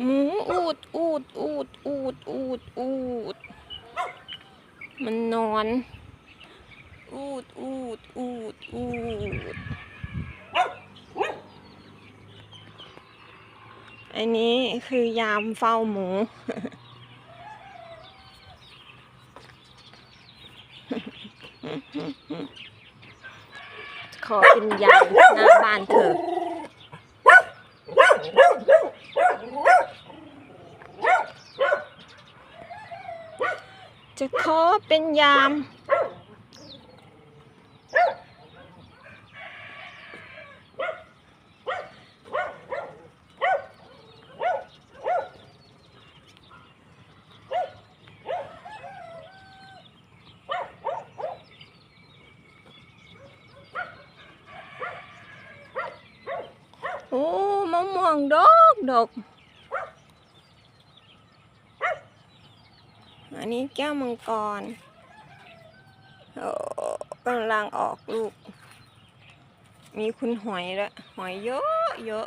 หมูอูดอูดอูดอูดอูดอูด มันนอน อูดอูดอูดอูด อันนี้คือยามเฝ้าหมู ขอเป็นยามหน้าบ้านเธอ จะขอเป็นยาม โอ้มะม่วงดอกดอก อันนี้แก้วมังกรโอ้กำลังออกลูก มีคุณหอยแล้วหอยเยอะเยอะ